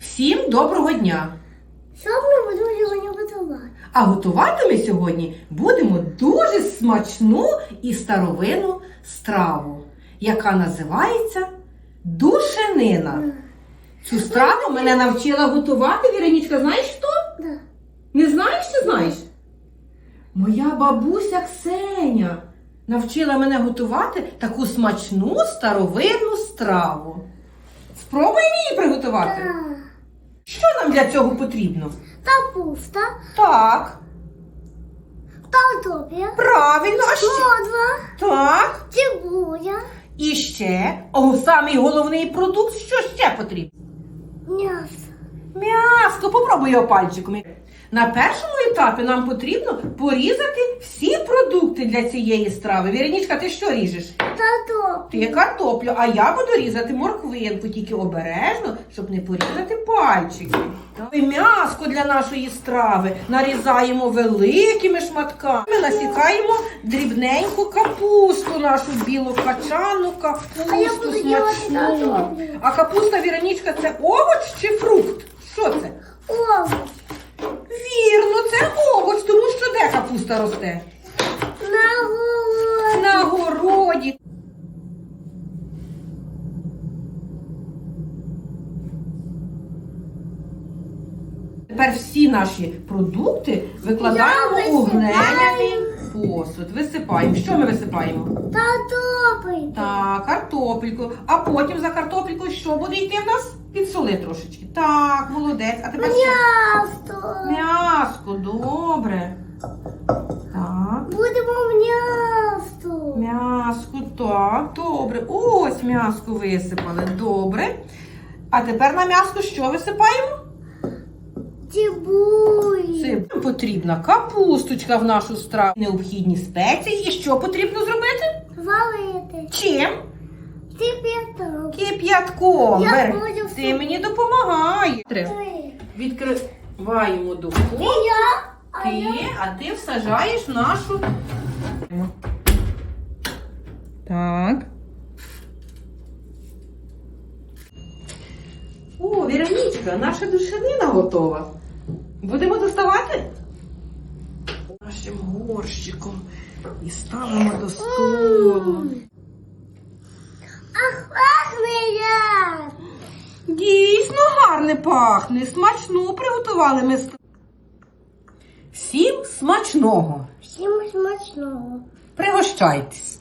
Всім доброго дня! Ми будемо сьогодні готувати? А готувати ми сьогодні будемо дуже смачну і старовинну страву, яка називається душенина. Цю страву мене навчила готувати. Віренічка, знаєш хто? Да. Не знаєш чи знаєш? Моя бабуся Ксеня навчила мене готувати таку смачну старовинну страву. Спробуємо її приготувати. Так. Що нам для цього потрібно? Капуста, Так, картопля, правильно, а ще. Так. цибуля, І ще, о, самий головний продукт, що ще потрібно? м'ясо. М'яско, попробуй його пальчиком. На першому етапі нам потрібно порізати всі продукти для цієї страви. Віренічка, ти що ріжеш? Картопля. Ти картоплю, а я буду різати морквинку, тільки обережно, щоб не порізати пальчики. М'яско для нашої страви нарізаємо великими шматками. Ми насікаємо дрібненьку капусту, нашу білу качану А капусту смачну. А капуста Віронічка це овоч чи фрукт? Що це? Овоч. Вірно, це овоч, тому що де капуста росте? На голову. На городі. Тепер всі наші продукти викладаємо у глиняний посуд. Висипаємо. Що ми висипаємо? Картопля. Так, картопельку. А потім за картопелькою що буде йти в нас? Підсоли трошечки. Так, молодець. А тепер що? М'ясо. М'яско, добре. Так. Будемо м'ясо. М'яско, так, добре. Ось м'яско висипали. Добре. А тепер на м'яско що висипаємо? Цибуля. Це потрібна капусточка в нашу страву. Необхідні спеції. І що потрібно зробити? Валити. Чим? Кипяток. Кип'ятком. Я буду Ти мені допомагаєш. Три. Відкриваємо духовку. І я. А Ти, я. а ти всажаєш нашу. Так. О, Віронічка, наша душанина готова. Будемо доставати? Нашим горщиком і ставимо до столу. Ах, пахне як. Дійсно гарне пахне. Смачно приготували ми. Всім смачного. Всім смачного. Пригощайтесь.